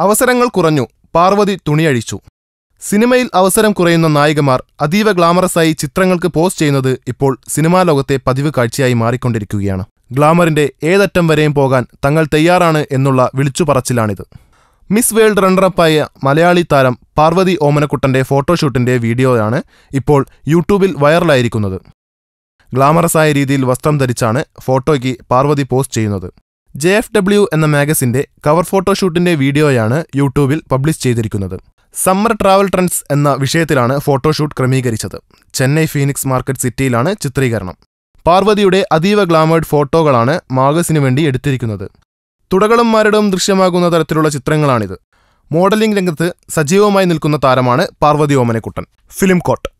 അവസരങ്ങൾ കുറഞ്ഞു. പാർവതി തുണിയഴിച്ചു സിനിമയിൽ അവസരം കുറയുന്ന നായികമാർ അതീവ ഗ്ലാമറസായി ചിത്രങ്ങൾക്ക് പോസ്റ്റ് ചെയ്യുന്നത് ഇപ്പോൾ സിനിമാ ലോകത്തെ പതിവ് കാഴ്ചയായി മാറിക്കൊണ്ടിരിക്കുകയാണ്. ഗ്ലാമറിന്റെ ഏതറ്റം വരെയും പോകാൻ തങ്ങൾ തയ്യാറാണ് എന്നുള്ള വിളിച്ചുപറച്ചിലാണിത്. മിസ് വേൾഡ് റണ്ണറപ്പായ മലയാളി താരം പാർവതി ഓമനക്കുട്ടന്റെ ഫോട്ടോഷൂട്ടിന്റെ വീഡിയോയാണ് ഇപ്പോൾ യൂട്യൂബിൽ വൈറലായിരിക്കുന്നത്. ഗ്ലാമറസായ രീതിയിൽ വസ്ത്രം ധരിച്ചാണ് ഫോട്ടോയ്ക്ക് പാർവതി പോസ്റ്റ് ചെയ്യുന്നത്. ജെ എഫ് ഡബ്ല്യു എന്ന മാഗസിന്റെ കവർ ഫോട്ടോഷൂട്ടിന്റെ വീഡിയോയാണ് യൂട്യൂബിൽ പബ്ലിഷ് ചെയ്തിരിക്കുന്നത്. സമ്മർ ട്രാവൽ ട്രെൻഡ്സ് എന്ന വിഷയത്തിലാണ് ഫോട്ടോഷൂട്ട് ക്രമീകരിച്ചത്. ചെന്നൈ ഫീനിക്സ് മാർക്കറ്റ് സിറ്റിയിലാണ് ചിത്രീകരണം. പാർവതിയുടെ അതീവ ഗ്ലാമേർഡ് ഫോട്ടോകളാണ് മാഗസിനു വേണ്ടി എടുത്തിരിക്കുന്നത്. തുടകളും മരടും ദൃശ്യമാകുന്ന തരത്തിലുള്ള ചിത്രങ്ങളാണിത്. മോഡലിംഗ് രംഗത്ത് സജീവമായി നിൽക്കുന്ന താരമാണ് പാർവതി ഓമനക്കുട്ടൻ. Film coat.